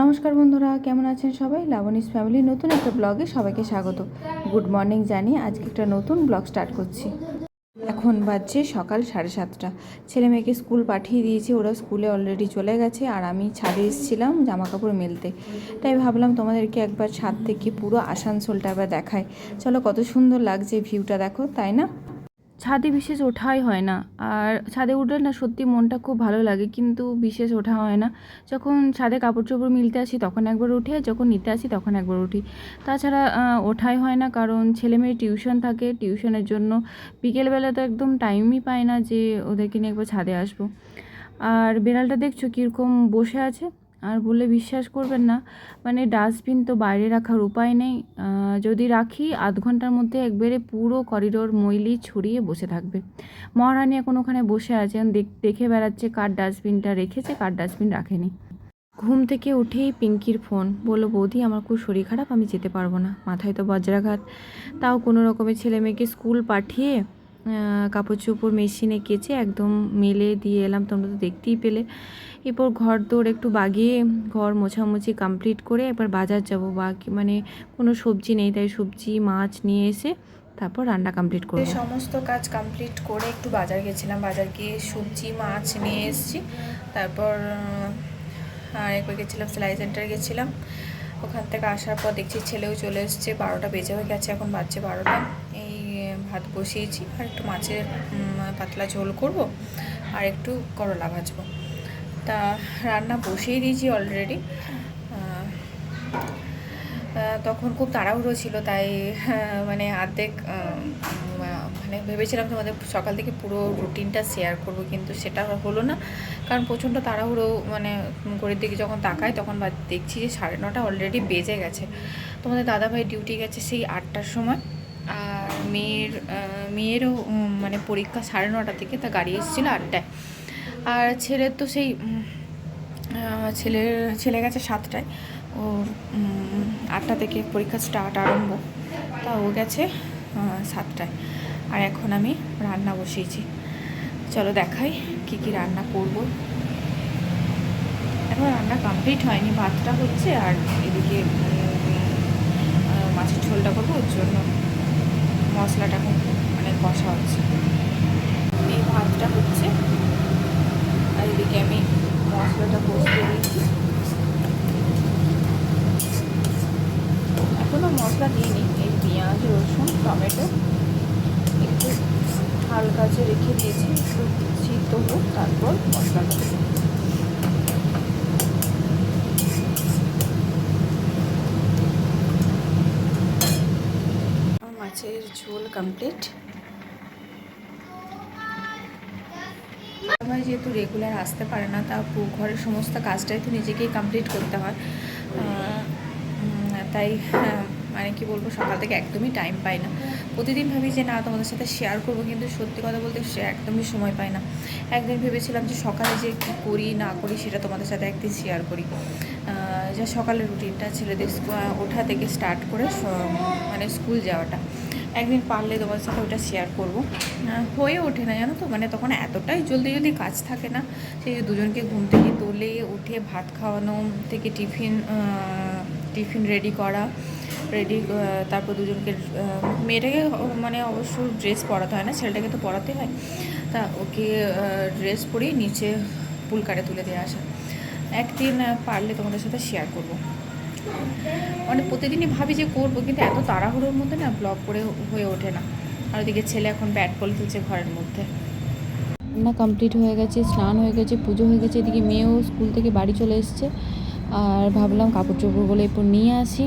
নমস্কার বন্ধুরা, কেমন আছেন সবাই? লাবণীস ফ্যামিলির নতুন একটা ব্লগে সবাইকে স্বাগত। গুড মর্নিং জানিয়ে আজকে একটা নতুন ব্লগ স্টার্ট করছি। এখন বাজছে সকাল সাড়ে সাতটা। ছেলে মেয়েকে স্কুল পাঠিয়ে দিয়েছি, ওরা স্কুলে অলরেডি চলে গেছে আর আমি ছাদে এসেছিলাম জামা কাপড় মেলতে। তাই ভাবলাম তোমাদেরকে একবার ছাদ থেকে পুরো আসানসোলটা একবার দেখায় চলো কত সুন্দর লাগছে ভিউটা দেখো, তাই না? ছাদে বিশেষ ওঠাই হয় না। আর ছাদে উঠলে না সত্যি মনটা খুব ভালো লাগে, কিন্তু বিশেষ ওঠা হয় না। যখন ছাদে কাপড় চোপড় মিলতে আসি তখন একবার উঠি আর যখন নিতে আসি তখন একবার উঠি। তাছাড়া ওঠাই হয় না কারণ ছেলে মেয়ের টিউশন থাকে, টিউশনের জন্য বিকেলবেলা তো একদম টাইমই পায় না যে ওদেরকে নিয়ে একবার ছাদে আসব। আর বেড়ালটা দেখছ কীরকম বসে আছে? আর বলে বিশ্বাস করবেন না। মানে ডাস্টবিন তো বাইরে রাখার উপায় নেই। যদি রাখি, আধ ঘণ্টার মধ্যে একবারে পুরো করিডোর মইলি ছড়িয়ে বসে থাকবে। মহারানী এখন ওখানে বসে আছেন। দেখ- বেড়াচ্ছে কার ডাস্টবিনটা রেখেছে, কার ডাস্টবিন রাখেনি। ঘুম থেকে উঠেই পিঙ্কির ফোন। বলল, বৌদি, আমার খুব শরীর খারাপ, আমি যেতে পারব না। মাথায় তো বজ্রাঘাত। তাও কোনো রকমে ছেলে মেয়েকে স্কুল পাঠিয়ে কাপড় চোপড় মেশিনে কেচে একদম মেলে দিয়ে এলাম, তোমরা তো দেখতেই পেলে। এরপর ঘর দৌড় একটু বাগিয়ে ঘর মোছামুছি কমপ্লিট করে এবার বাজার যাব। বা মানে কোনো সবজি নেই, তাই সবজি, মাছ নিয়ে এসে তারপর রান্না কমপ্লিট করব। সমস্ত কাজ কমপ্লিট করে একটু বাজার গেছিলাম। বাজার গিয়ে সবজি, মাছ নিয়ে এসেছি। তারপর আর একবার গেছিলাম, সেলাই সেন্টার গেছিলাম। ওখান থেকে আসার পর দেখছি ছেলেও চলে এসছে। বারোটা বেজে হয়ে গেছে, এখন বাজছে বারোটা। ভাত বসিয়েছি আর একটু মাছের পাতলা ঝোল করব, আর একটু করলা ভাজবো। তা রান্না বসিয়ে দিয়েছি অলরেডি তখন খুব তাড়াহুড়ো ছিল, তাই মানে অর্ধেক মানে ভেবেছিলাম তোমাদের সকাল থেকে পুরো রুটিনটা শেয়ার করব, কিন্তু সেটা হলো না। কারণ প্রচণ্ড তাড়াহুড়ো মানে ঘড়ির দিকে যখন তাকাই, তখন দেখছি যে সাড়ে নটা অলরেডি বেজে গেছে। তোমাদের দাদাভাই ডিউটি গেছে সেই আটটার সময়। মেয়ের মেয়েরও মানে পরীক্ষা সাড়ে নটা থেকে তা গাড়ি এসেছিল আটটায়। আর ছেলের তো সেই ছেলের, ছেলে গেছে সাতটায়। ও আটটা থেকে পরীক্ষা স্টার্ট আরম্ভ। তা ও গেছে সাতটায়। আর এখন আমি রান্না বসিয়েছি। চলো দেখাই কি কি রান্না করব। এখন রান্না কমপ্লিট হয়নি, ভাতটা হচ্ছে আর এদিকে আহ, মাছের ঝোলটা করব ওর জন্য মশলাটা এখন মানে কষা হচ্ছে। এই ভাতটা হচ্ছে। আর এদিকে আমি মশলাটা কষিয়ে দিচ্ছি এখনও মশলা দিইনি। এই পেঁয়াজ, রসুন, টমেটো একটু হালকা যে রেখে দিয়েছি, একটু সিদ্ধ হোক, তারপর মশলাটা দেবো আমার মাছের ঝোল কমপ্লিট আমার যেহেতু রেগুলার আসতে পারে না, তা ঘরের সমস্ত কাজটাই তো নিজেকেই কমপ্লিট করতে হয়। তাই মানে কি বলব, সকাল থেকে একদমই টাইম পাই না। প্রতিদিন ভাবি যে, না, তোমাদের সাথে শেয়ার করব, কিন্তু সত্যি কথা বলতে সে একদমই সময় পাই না। একদিন ভেবেছিলাম যে, সকালে যে কী করি, না করি, সেটা তোমাদের সাথে একদিন শেয়ার করি। যা সকালের রুটিনটা ছেলেদের ওঠা থেকে স্টার্ট করে মানে স্কুল যাওয়াটা। একদিন পারলে তোমার সাথে ওটা শেয়ার করব। হয়ে ওঠে না জানো তো? মানে তখন এতটাই জলদি জলদি কাজ থাকে না সেই দুজনকে ঘুম থেকে তোলে, উঠে ভাত খাওয়ানো, থেকে টিফিন টিফিন রেডি করা রেডি তারপর দুজনকে মেয়েটাকে মানে অবশ্য ড্রেস পরাতে হয় না, ছেলেটাকে তো পরাতে হয়। তা ওকে ড্রেস পরিয়ে নিচে পুলকারে তুলে দিয়ে আসা। একদিন পারলে তোমাদের সাথে শেয়ার করব। মানে প্রতিদিনই ভাবি যে করব, কিন্তু এত তাড়াহুড়োর মধ্যে না ব্লগ করে হয়ে ওঠে না। আর ওদিকে ছেলে এখন ব্যাট বল খেলছে ঘরের মধ্যে। রান্না কমপ্লিট হয়ে গেছে, স্নান হয়ে গেছে, পুজো হয়ে গেছে, এদিকে মেয়েও স্কুল থেকে বাড়ি চলে এসছে। আর ভাবলাম কাপড় চোপড়গুলো এরপর নিয়ে আসি।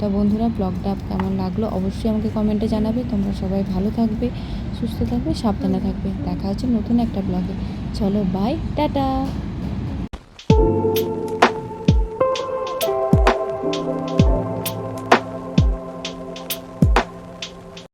তা বন্ধুরা ব্লগটা কেমন লাগল অবশ্যই আমাকে কমেন্টে জানাবে। তোমরা সবাই ভালো থাকবে, সুস্থ থাকবে, সাবধানে থাকবে। দেখা হচ্ছে নতুন একটা ব্লগে চলো বাই টাটা!